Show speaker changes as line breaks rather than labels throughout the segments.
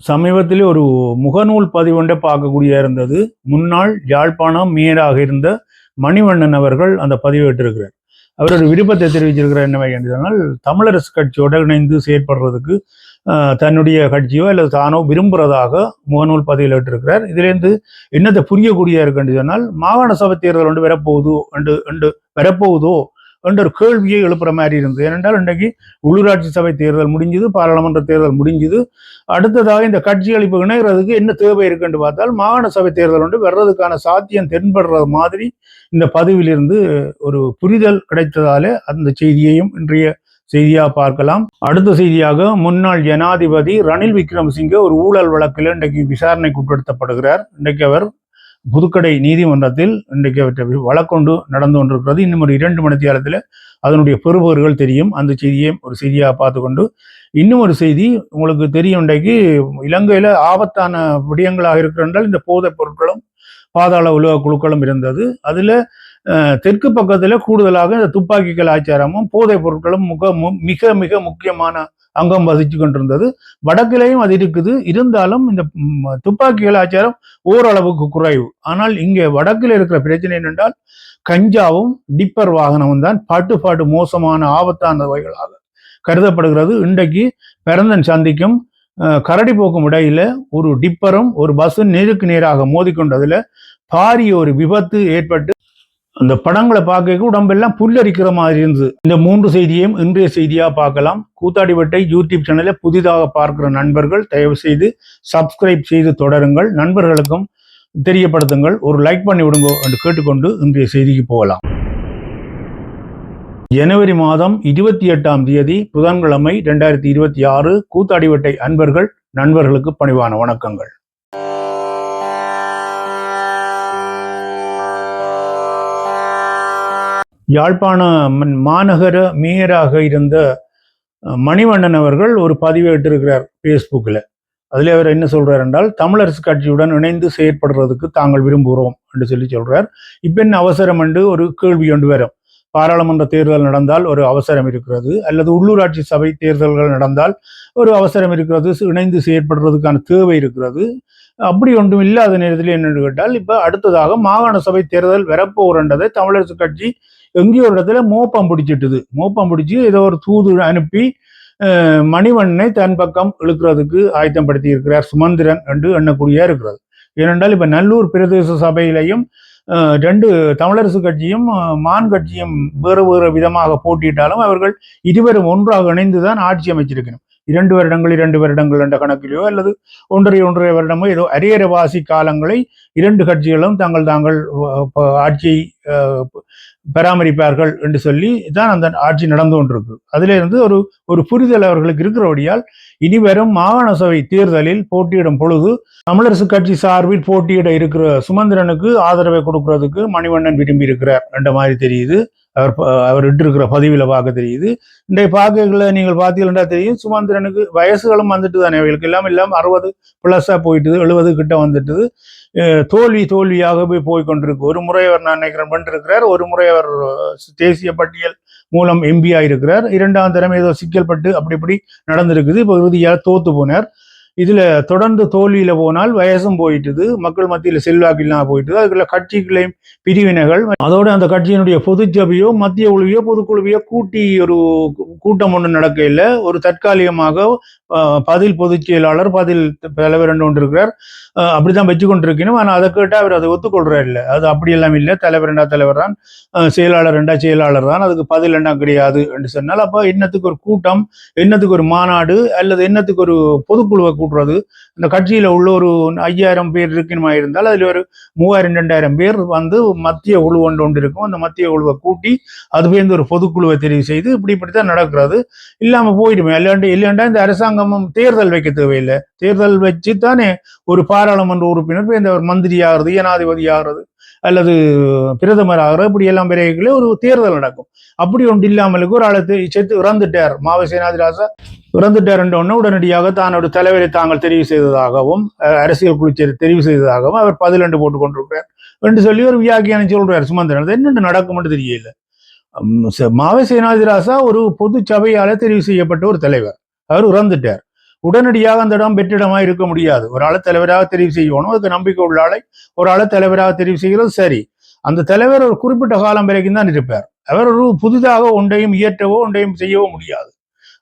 சமீபத்தில் ஒரு முகநூல் பதிவொன்றை பார்க்கக்கூடிய இருந்தது. முன்னாள் யாழ்ப்பாணம் மேயராக இருந்த மணிவண்ணன் அவர்கள் அந்த பதிவேற்றிருக்கிறார் அவர் ஒரு விருப்பத்தை தெரிவிச்சிருக்கிறார் என்னவை என்று சொன்னால் தமிழரசு கட்சியோட இணைந்து செயற்படுறதுக்கு தன்னுடைய கட்சியோ அல்லது தானோ விரும்புகிறதாக முகநூல் பதிவில் இட்டிருக்கிறார் இதிலேருந்து என்னத்தை புரியக்கூடிய இருக்குன்னு சொன்னால் மாகாண சபை தேர்தல் ஒன்று வரப்போகுதோ என்று என்று வரப்போகுதோ என்ற ஒரு கேள்வியை எழுப்புற மாதிரி இருந்தது. ஏனென்றால் இன்றைக்கு உள்ளூராட்சி சபை தேர்தல் முடிஞ்சுது பாராளுமன்ற தேர்தல் முடிஞ்சுது. அடுத்ததாக இந்த கட்சிகள் இப்போ இணைகிறதுக்கு என்ன தேவை இருக்குன்னு பார்த்தால் மாகாண சபை தேர்தல் ஒன்று வர்றதுக்கான சாத்தியம் தென்படுறது மாதிரி இந்த பதவியிலிருந்து ஒரு புரிதல் கிடைத்ததாலே அந்த செய்தியையும் இன்றைய செய்தியாக பார்க்கலாம். அடுத்த செய்தியாக முன்னாள் ஜனாதிபதி ரணில் விக்ரமசிங்கே ஒரு ஊழல் வழக்கில் இன்றைக்கு விசாரணைக்கு உட்படுத்தப்படுகிறார். இன்றைக்கு அவர் புதுக்கடை நீதிமன்றத்தில் இன்றைக்கு அவற்றை வழக்கொண்டு நடந்து கொண்டிருக்கிறது. இன்னும் ஒரு இரண்டு மணி நேரத்தில் அதனுடைய பெறுபவர்கள் தெரியும். அந்த செய்தியை ஒரு செய்தியாக பார்த்துக்கொண்டு இன்னும் ஒரு செய்தி உங்களுக்கு தெரியும். இன்றைக்கு இலங்கையில் ஆபத்தான விடயங்களாக இருக்கிறால் இந்த போதைப் பொருட்களும் பாதாள உலக குழுக்களும் இருந்தது. அதில் தெற்கு பக்கத்தில் கூடுதலாக இந்த துப்பாக்கி கலாச்சாரமும் போதைப் பொருட்களும் முக மிக மிக முக்கியமான அங்கம் வசித்து கொண்டிருந்தது. வடக்கிலையும் அது இருக்குது. இருந்தாலும் இந்த துப்பாக்கி கலாச்சாரம் ஓரளவுக்கு குறைவு. ஆனால் இங்கே வடக்கில் இருக்கிற பிரச்சனை என்னென்றால் கஞ்சாவும் டிப்பர் வாகனமும் தான் பாட்டு பாட்டு மோசமான ஆபத்தான வகைகளாக கருதப்படுகிறது. இன்றைக்கு பிறந்தன் சந்திக்கும் கரடி கரடிப்போக்கும் இடையில ஒரு டிப்பரும் ஒரு பஸ்ஸும் நேருக்கு நேராக மோதிக்கொண்டதுல பாரிய ஒரு விபத்து ஏற்பட்டு அந்த படங்களை பார்க்க உடம்பெல்லாம் புல்லரிக்கிற மாதிரி இருந்தது. இந்த மூன்று செய்தியையும் இன்றைய செய்தியாக பார்க்கலாம். கூத்தாடிவட்டை யூடியூப் சேனலை புதிதாக பார்க்கிற நண்பர்கள் தயவு செய்து சப்ஸ்கிரைப் செய்து தொடருங்கள். நண்பர்களுக்கும் தெரியப்படுத்துங்கள். ஒரு லைக் பண்ணி விடுங்க என்று கேட்டுக்கொண்டு இன்றைய செய்திக்கு போகலாம். ஜனவரி மாதம் இருபத்தி எட்டாம் தேதி புதன்கிழமை ரெண்டாயிரத்தி இருபத்தி ஆறு கூத்தாடிவட்டை அன்பர்கள் நண்பர்களுக்கு பணிவான வணக்கங்கள். யாழ்ப்பாண மன்- மாநகர மேயராக இருந்த மணிவண்ணன் அவர்கள் ஒரு பதிவேற்றிருக்கிறார் ஃபேஸ்புக்கில் அதில் அவர் என்ன சொல்றார் என்றால் தமிழரசு கட்சியுடன் இணைந்து செயற்படுறதுக்கு தாங்கள் விரும்புகிறோம் என்று சொல்லி சொல்றார். இப்போ என்ன அவசரம்? என்று ஒரு கேள்வி கொண்டு வரும். பாராளுமன்ற தேர்தல் நடந்தால் ஒரு அவசரம் இருக்கிறது. அல்லது உள்ளூராட்சி சபை தேர்தல்கள் நடந்தால் ஒரு அவசரம் இருக்கிறது. இணைந்து செயற்படுறதுக்கான தேவை இருக்கிறது. அப்படி ஒன்றும் இல்லாத நேரத்தில் என்னென்னு கேட்டால் இப்போ அடுத்ததாக மாகாண சபை தேர்தல் வரப்போகிறன்றதை தமிழரசு கட்சி எங்கேயோ ஒரு இடத்துல மோப்பம் பிடிச்சிட்டுது. மோப்பம் பிடிச்சி ஏதோ ஒரு தூது அனுப்பி மணிவண்ணனை தன் பக்கம் இழுக்கிறதுக்கு ஆயத்தப்படுத்தி இருக்கிறார் சுமந்திரன் என்று எண்ணக்கூடிய இருக்கிறது. ஏனென்றால் இப்போ நல்லூர் பிரதேச சபையிலையும் ரெண்டு தமிழரசு கட்சியும் மான் கட்சியும் வேறு வேறு விதமாக போட்டியிட்டாலும் அவர்கள் இருவரும் ஒன்றாக இணைந்துதான் ஆட்சி அமைச்சிருக்கணும். இரண்டு வருடங்கள் இரண்டு வருடங்கள் என்ற கணக்கிலோ அல்லது ஒன்றரை ஒன்றரை வருடமோ ஏதோ அரியரவாசி காலங்களை இரண்டு கட்சிகளும் தாங்கள் தாங்கள் ஆட்சியை பராமரிப்பார்கள் என்று சொல்லி தான் அந்த ஆட்சி நடந்து கொண்டிருக்கு அதிலிருந்து இருந்து ஒரு ஒரு புரிதல் அவர்களுக்கு இருக்கிறபடியால் இனி வரும் மாகாண சபை தேர்தலில் போட்டியிடும் பொழுது தமிழரசு கட்சி சார்பில் போட்டியிட இருக்கிற சுமந்திரனுக்கு ஆதரவை கொடுக்கறதுக்கு மணிவண்ணன் விரும்பி இருக்கிறார் என்ற மாதிரி தெரியுது. அவர் அவர் இட்டிருக்கிற பதிவில் பார்க்க தெரியுது. இன்றைய பார்க்கல நீங்கள் பார்த்தீங்கன்னா தெரியும் சுமந்திரனுக்கு வயசுகளும் வந்துட்டு தானே இவர்களுக்கு எல்லாம் இல்லாமல் அறுபது ப்ளஸ்ஸாக போயிட்டுது எழுபது கிட்ட வந்துட்டுது. தோல்வி தோல்வியாகவே போய் கொண்டிருக்கு ஒரு முறை அவர் நான் நினைக்கிறேன் பண்ணிருக்கிறார் ஒரு முறை அவர் தேசிய பட்டியல் மூலம் எம்பி ஆயிருக்கிறார். இரண்டாம் தரம் ஏதோ சிக்கல் பட்டு அப்படி இப்படி நடந்திருக்குது. இப்போ இறுதியாக தோத்து போனார். இதுல தொடர்ந்து தோல்வியில போனால் வயசும் போயிட்டுது மக்கள் மத்தியில செல்வாக்கு இல்லாம போயிட்டுது. அதுக்குள்ள கட்சிகளையும் பிரிவினைகள் அதோட அந்த கட்சியினுடைய பொதுச்சபையோ மத்திய குழுவையோ பொதுக்குழுவையோ கூட்டி ஒரு கூட்டம் ஒன்று நடக்கையில் ஒரு தற்காலிகமாக பதில் பொதுச் செயலாளர் பதில் தலைவர் என்று ஒன்று இருக்கிறார். அஹ், அப்படிதான் வச்சு கொண்டிருக்கணும் ஆனால் அதை கேட்டால் அவர் அதை ஒத்துக்கொள்றார் இல்லை. அது அப்படியெல்லாம் இல்லை. தலைவர் ரெண்டா தலைவர் தான். செயலாளர் ரெண்டா செயலாளர் தான். அதுக்கு பதில் என்ன கிடையாது என்று சொன்னால் அப்போ என்னத்துக்கு ஒரு கூட்டம் என்னத்துக்கு ஒரு மாநாடு அல்லது என்னத்துக்கு ஒரு பொதுக்குழுவை கூட்டுறது. இந்த கட்சியில உள்ள ஒரு ஐயாயிரம் பேர் இருக்கணுமா இருந்தால் அதில் ஒரு மூவாயிரம் ரெண்டாயிரம் பேர் வந்து மத்திய குழு ஒன்று ஒன்று இருக்கும். அந்த மத்திய குழுவை கூட்டி அது பேர்ந்து ஒரு பொதுக்குழுவை தெரிவு செய்து இப்படி இப்படித்தான் நடக்கிறது. இல்லாம போயிடுமே. இல்லாண்டு இல்லாண்டா இந்த அரசாங்கமும் தேர்தல் வைக்க தேவையில்லை. தேர்தல் வச்சு தானே ஒரு பாராளுமன்ற உறுப்பினர் இந்த ஒரு மந்திரி ஆகிறது ஜனாதிபதி ஆகிறது அல்லது பிரதமர் ஆகிறது இப்படி எல்லாம் ஒரு தேர்தல் நடக்கும். அப்படி ஒன்று இல்லாமலுக்கு ஒரு ஆளை சேர்த்து செத்து இறந்துட்டார். மாவ சேனாதிராசா இறந்துட்டார் என்ற உடனே உடனடியாக தானோட தலைவரை தாங்கள் தெரிவு செய்ததாகவும் அஹ், அரசியல் குழு தெரிவு செய்ததாகவும் அவர் பதிலெண்டு போட்டு கொண்டிருக்கிறார் என்று சொல்லி ஒரு வியாக்கியானம் சொல்றார் சுமந்திரன். அது என்னென்ன நடக்கும்னு தெரியல. மாவை சேனாதிராசா ஒரு பொது சபையால தெரிவு செய்யப்பட்ட ஒரு தலைவர். அவர் இறந்துட்டார். உடனடியாக அந்த இடம் வெற்றிடமா இருக்க முடியாது. ஒரு ஆளை தலைவராக தெரிவு செய்யணும் அதுக்கு நம்பிக்கை உள்ள ஆளை ஒரு ஆளை தலைவராக தெரிவு செய்கிறது சரி. அந்த தலைவர் ஒரு குறிப்பிட்ட காலம் வரைக்கும் தான் இருப்பார். அவர் ஒரு புதிதாக ஒன்றையும் இயற்றவோ ஒன்றையும் செய்யவோ முடியாது.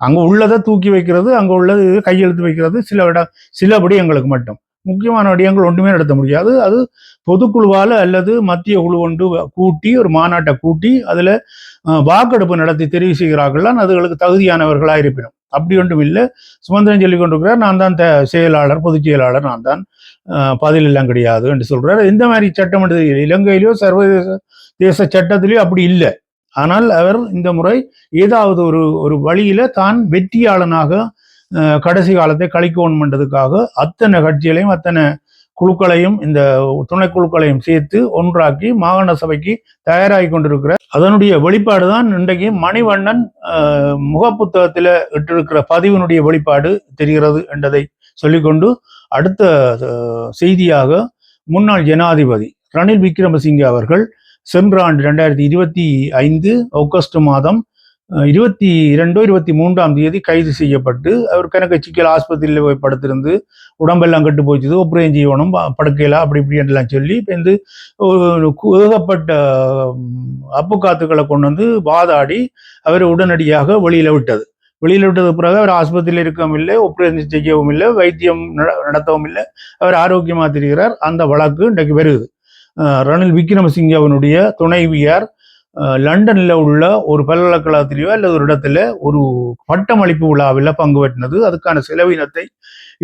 அங்க உள்ளதை தூக்கி வைக்கிறது அங்கே உள்ளது கையெழுத்து வைக்கிறது சில இடம் சிலபடி எங்களுக்கு மட்டும். முக்கியமான விடயங்கள் ஒன்றுமே நடத்த முடியாது. அது பொதுக்குழுவால் அல்லது மத்திய குழு ஒன்று கூட்டி ஒரு மாநாட்டை கூட்டி அதில் வாக்கெடுப்பு நடத்தி தெரிவு செய்கிறார்கள்லாம் அதுகளுக்கு தகுதியானவர்களாக இருப்பினும். அப்படி ஒன்றும் இல்லை. சுமந்திரன் சொல்லி கொண்டிருக்கிறார் நான் தான் த- செயலாளர் பொதுச் செயலாளர் நான் தான் பதில் எல்லாம் கிடையாது என்று சொல்கிறார் இந்த மாதிரி சட்டம் என்று தெரியல. சர்வதேச தேச சட்டத்திலேயோ அப்படி இல்லை. ஆனால் அவர் இந்த முறை ஏதாவது ஒரு ஒரு வழியில தான் வெற்றியாளனாக கடைசி காலத்தை கழிக்கணும் பண்றதுக்காக அத்தனை கட்சிகளையும் அத்தனை குழுக்களையும் இந்த துணை குழுக்களையும் சேர்த்து ஒன்றாக்கி மாகாண சபைக்கு தயாராகி கொண்டிருக்கிற அதனுடைய வெளிப்பாடு தான் இன்றைக்கு மணிவண்ணன் முகப்புத்தகத்தில் இட்டிருக்கிற பதிவினுடைய வெளிப்பாடு தெரிகிறது என்பதை சொல்லிக்கொண்டு அடுத்த செய்தியாக முன்னாள் ஜனாதிபதி ரணில் விக்ரமசிங்கே அவர்கள் சென்ற ஆண்டு ரெண்டாயிரத்தி இருபத்தி ஐந்து ஆகஸ்ட் மாதம் இருபத்தி இரண்டோ இருபத்தி மூன்றாம் தேதி கைது செய்யப்பட்டு அவர் கணக்கு சிக்கல் ஆஸ்பத்திரியில் போய் படுத்திருந்து உடம்பெல்லாம் கட்டு போச்சுது ஒப்புரையும் செய்யணும் படுக்கையில அப்படி இப்படி எல்லாம் சொல்லி இப்போ வந்து ஏகப்பட்ட அப்புக்காத்துக்களை கொண்டு வந்து வாதாடி அவரை உடனடியாக வெளியில் விட்டது. வெளியில் விட்டது பிறகு அவர் ஆஸ்பத்திரியில் இருக்கவும் இல்லை ஒப்புரேஷன் செய்யவும் இல்லை வைத்தியம் நடத்தவும் இல்லை. அவர் ஆரோக்கியமாக தெரிகிறார். அந்த வழக்கு இன்றைக்கு வருது ரணில் விக்ரமசிங்கே அவனுடைய துணைவியார் லண்டனில் உள்ள ஒரு பல்கலைக்கழகத்திலேயோ அல்லது ஒரு இடத்துல ஒரு பட்டமளிப்பு விழாவில் பங்கு பெற்றினது அதுக்கான செலவினத்தை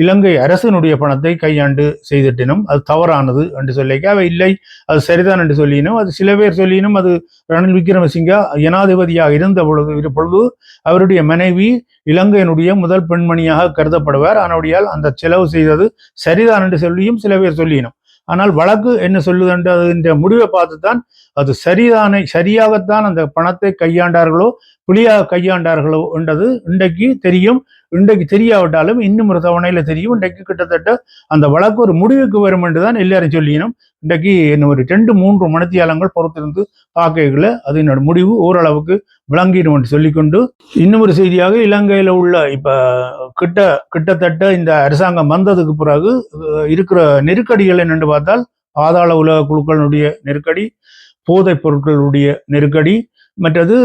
இலங்கை அரசினுடைய பணத்தை கையாண்டு செய்திட்டினும் அது தவறானது என்று சொல்லிக்க அவை இல்லை அது சரிதான் என்று சொல்லினும் அது சில பேர் சொல்லினும் அது ரணில் விக்ரமசிங்கா ஜனாதிபதியாக இருந்த பொழுது இரு பொழுது அவருடைய மனைவி இலங்கையினுடைய முதல் பெண்மணியாக கருதப்படுவார். ஆனபடியால் அந்த செலவு செய்தது சரிதான் என்று சொல்லியும் சில பேர் சொல்லினோம். ஆனால் வழக்கு என்ன சொல்லுதுன்றது முடிவை பார்த்து தான் அது சரிதானே சரியாகத்தான் அந்த பணத்தை கையாண்டார்களோ புலியாக கையாண்டார்களோ என்றது இன்றைக்கு தெரியும். இன்றைக்கு தெரியாவிட்டாலும் இன்னும் ஒரு தவணையில தெரியும். இன்றைக்கு கிட்டத்தட்ட அந்த வழக்கு ஒரு முடிவுக்கு வரும் என்று தான் எல்லாரும் சொல்லியனும் இன்றைக்கு என்ன ஒரு ரெண்டு மூன்று மணித்தியாலங்கள் பொறுத்திருந்து பார்க்கல அதனோட முடிவு ஓரளவுக்கு விளங்கிடும் என்று சொல்லிக்கொண்டு இன்னும் ஒரு செய்தியாக இலங்கையில உள்ள இப்ப கிட்ட கிட்டத்தட்ட இந்த அரசாங்கம் வந்ததுக்கு பிறகு இருக்கிற நெருக்கடிகள் என்னென்று பார்த்தால் பாதாள உலக குழுக்களுடைய நெருக்கடி போதைப் பொருட்களுடைய நெருக்கடி மற்றது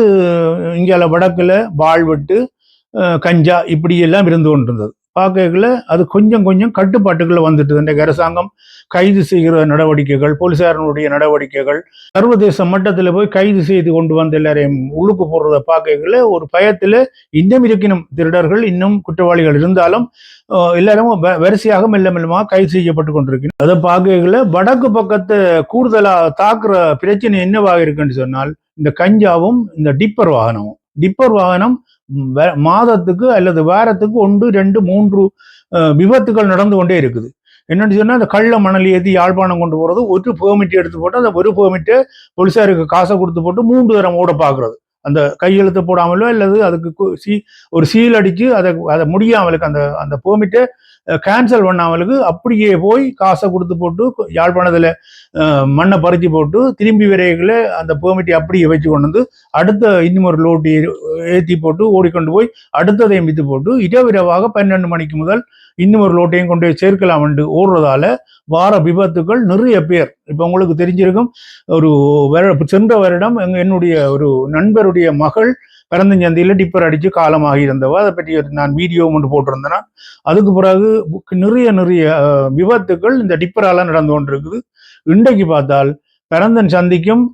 இங்கே வடக்குல வாழ்வெட்டு கஞ்சா இப்படி எல்லாம் இருந்து கொண்டிருந்தது. பார்க்கல அது கொஞ்சம் கொஞ்சம் கட்டுப்பாட்டுக்குள்ள வந்துட்டு இன்றைக்கு அரசாங்கம் கைது செய்கிற நடவடிக்கைகள் போலீசாரனுடைய நடவடிக்கைகள் சர்வதேச மட்டத்தில் போய் கைது செய்து கொண்டு வந்து எல்லாரையும் உள்ளுக்கு போடுறத பார்க்கல ஒரு பயத்துல இன்னும் இருக்கணும் திருடர்கள் இன்னும் குற்றவாளிகள் இருந்தாலும் எல்லாரும் வரிசையாக மெல்ல மெல்லமாக கைது செய்யப்பட்டு கொண்டிருக்கணும் அதை பார்க்கல வடக்கு பக்கத்தை கூடுதலா தாக்குற பிரச்சனை என்னவாக இருக்குன்னு சொன்னால் இந்த கஞ்சாவும் இந்த டிப்பர் வாகனமும். டிப்பர் வாகனம் வே- மாதத்துக்கு அல்லது வாரத்துக்கு ஒன்று ரெண்டு மூன்று விபத்துகள் நடந்து கொண்டே இருக்குது. என்னன்னு சொன்னால் அந்த கள்ள மணல் ஏற்றி யாழ்ப்பாணம் கொண்டு போகிறது ஒரு பெர்மிட் எடுத்து போட்டு அந்த ஒரு பெர்மிட்டு போலீஸாருக்கு காசை கொடுத்து போட்டு மூன்று தரம் ஓட பார்க்குறது அந்த கையெழுத்து போடாமலோ அல்லது அதுக்கு சீ ஒரு சீல் அடித்து அதை அதை முடியாமலுக்கு அந்த அந்த பெர்மிட்டை கேன்சல் பண்ணாமலுக்கு அப்படியே போய் காசை கொடுத்து போட்டு யாழ்ப்பாணத்தில் மண்ணை பறித்து போட்டு திரும்பி விரைவில் அந்த பெர்மிட்டை அப்படியே வச்சு கொண்டு வந்து அடுத்த இன்னும் ஒரு லோட்டி ஏற்றி போட்டு ஓடிக்கொண்டு போய் அடுத்ததையும் விற்று போட்டு இரவிரவாக பன்னெண்டு மணிக்கு முதல் இன்னும் ஒரு லோட்டையும் கொண்டு போய் சேர்க்கலாம் என்று ஓடுறதால வார விபத்துக்கள் நிறைய பேர் இப்போ உங்களுக்கு தெரிஞ்சிருக்கும் ஒரு வருட சென்ற வருடம் என்னுடைய ஒரு நண்பருடைய மகள் பிறந்தஞ்சந்தியில டிப்பர் அடித்து காலமாகி இருந்தவோ அதை பற்றி நான் வீடியோ ஒன்று போட்டிருந்தேன்னா அதுக்கு பிறகு நிறைய நிறைய விபத்துக்கள் இந்த டிப்பரால் நடந்து கொண்டிருக்குது. இன்றைக்கு பார்த்தால் பிறந்தன் சந்திக்கும்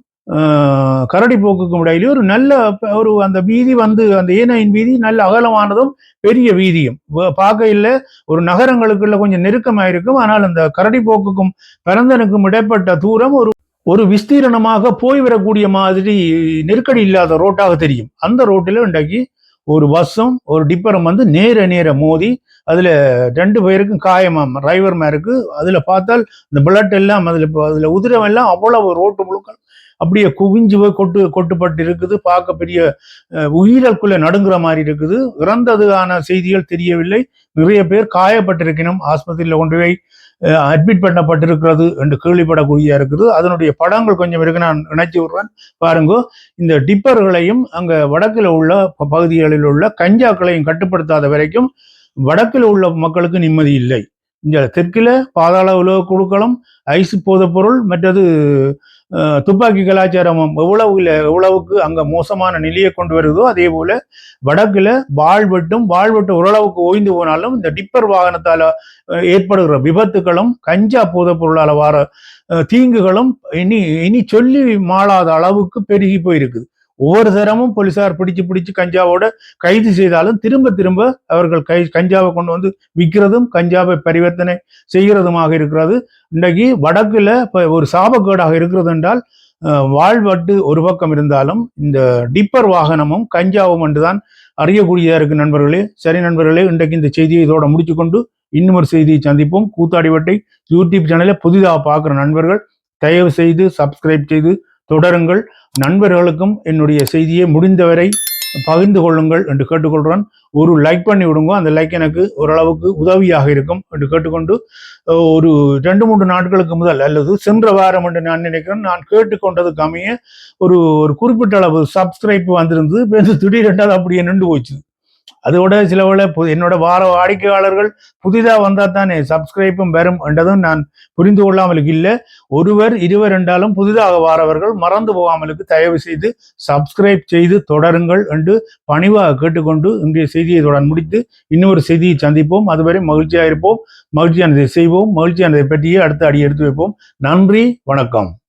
கரடி போக்குக்கும் இடையிலே ஒரு நல்ல ஒரு அந்த வீதி வந்து அந்த ஏனையின் வீதி நல்ல அகலமானதும் பெரிய வீதியும். பார்க்கையில் ஒரு நகரங்களுக்குள்ள கொஞ்சம் நெருக்கமாக இருக்கும் ஆனால் அந்த கரடி போக்குக்கும் பிறந்தனுக்கும் இடைப்பட்ட தூரம் ஒரு ஒரு விஸ்தீரணமாக போய் வரக்கூடிய மாதிரி நெருக்கடி இல்லாத ரோட்டாக தெரியும். அந்த ரோட்டில் இன்றைக்கு ஒரு பஸ்ஸும் ஒரு டிப்பரும் வந்து நேர நேர மோதி அதுல ரெண்டு பேருக்கும் காயமாம் டிரைவர் மேருக்கு அதுல பார்த்தால் இந்த பிளட் எல்லாம் அதுல அதுல உதிரம் எல்லாம் அவ்வளவு ரோட்டு முழுக்க அப்படியே குவிஞ்சு போய் கொட்டு கொட்டுப்பட்டு இருக்குது பார்க்க பெரிய உயிரக்குள்ள நடுங்குற மாதிரி இருக்குது. இறந்ததுக்கான செய்திகள் தெரியவில்லை. நிறைய பேர் காயப்பட்டிருக்கணும். ஆஸ்பத்திரியில் கொண்டு போய் அட்மிட் பண்ணப்பட்டிருக்கிறது என்று கேள்விப்படக்கூடிய இருக்குது. அதனுடைய படங்கள் கொஞ்சம் இருக்கு. நான் இணைச்சி விடுறேன். பாருங்க. இந்த டிப்பர்களையும் அங்க வடக்கில் உள்ள ப- பகுதிகளில் உள்ள கஞ்சாக்களையும் கட்டுப்படுத்தாத வரைக்கும் வடக்கில் உள்ள மக்களுக்கு நிம்மதி இல்லை. இந்த தெற்கில் பாதாள உலக குழுக்களும் ஐஸ் போதைப் பொருள் மற்றது துப்பாக்கி கலாச்சாரமும் எவ்வளவு எவ்வளவுக்கு அங்க மோசமான நிலையை கொண்டு வருதோ அதே போல வடக்குல வாழ்வெட்டும் வாழ்வெட்டு ஓரளவுக்கு ஓய்ந்து போனாலும் இந்த டிப்பர் வாகனத்தால ஏற்படுகிற விபத்துகளும் கஞ்சா போதைப் பொருளால வர தீங்குகளும் இனி இனி சொல்லி மாளாத அளவுக்கு பெருகி போயிருக்குது. ஒவ்வொரு தரமும் போலீசார் பிடிச்சு பிடிச்சு கஞ்சாவோட கைது செய்தாலும் திரும்ப திரும்ப அவர்கள் கை கஞ்சாவை கொண்டு வந்து விற்கிறதும் கஞ்சாவை பரிவர்த்தனை செய்கிறதுமாக இருக்கிறது. இன்றைக்கு வடக்குல இப்போ ஒரு சாபக்கேடாக இருக்கிறது என்றால் வாழ்வட்டு ஒரு பக்கம் இருந்தாலும் இந்த டிப்பர் வாகனமும் கஞ்சாவும் என்றுதான் அறியக்கூடியதா இருக்கு நண்பர்களே. சரி நண்பர்களே இன்றைக்கு இந்த செய்தியை இதோட முடிச்சுக்கொண்டு இன்னும் ஒரு செய்தியை சந்திப்போம். கூத்தாடிவட்டை யூடியூப் சேனலை புதிதாக பார்க்குற நண்பர்கள் தயவு செய்து சப்ஸ்கிரைப் செய்து தொடருங்கள். நண்பர்களுக்கும் என்னுடைய செய்தியை முடிந்தவரை பகிர்ந்து கொள்ளுங்கள் என்று கேட்டுக்கொள்கிறேன் ஒரு லைக் பண்ணி விடுங்க. அந்த லைக் எனக்கு ஓரளவுக்கு உதவியாக இருக்கும் என்று கேட்டுக்கொண்டு ஒரு ரெண்டு மூன்று நாட்களுக்கு முதல் அல்லது சென்ற வாரம் என்று நான் நினைக்கிறேன். நான் கேட்டுக்கொண்டதுக்கு அமைய ஒரு ஒரு குறிப்பிட்ட அளவு சப்ஸ்கிரைப் வந்திருந்து திடீரென்றால் திடீரென்று அப்படியே நின்று போச்சு அதோட சில என்னோட வார வாடிக்கையாளர்கள் புதிதாக வந்தால் தானே சப்ஸ்கிரைப்பும் வரும் என்றதும் நான் புரிந்து கொள்ளாமலுக்கு இல்லை. ஒருவர் இருவர் என்றாலும் புதிதாக வாரவர்கள் மறந்து போகாமலுக்கு தயவு செய்து சப்ஸ்கிரைப் செய்து தொடருங்கள் என்று பணிவாக கேட்டுக்கொண்டு இன்றைய செய்தியை தொடர் முடித்து இன்னொரு செய்தியை சந்திப்போம். அதுவரை மகிழ்ச்சியாக இருப்போம். மகிழ்ச்சியானதை செய்வோம். மகிழ்ச்சியானதை பற்றியே அடுத்த அடி எடுத்து வைப்போம். நன்றி வணக்கம்.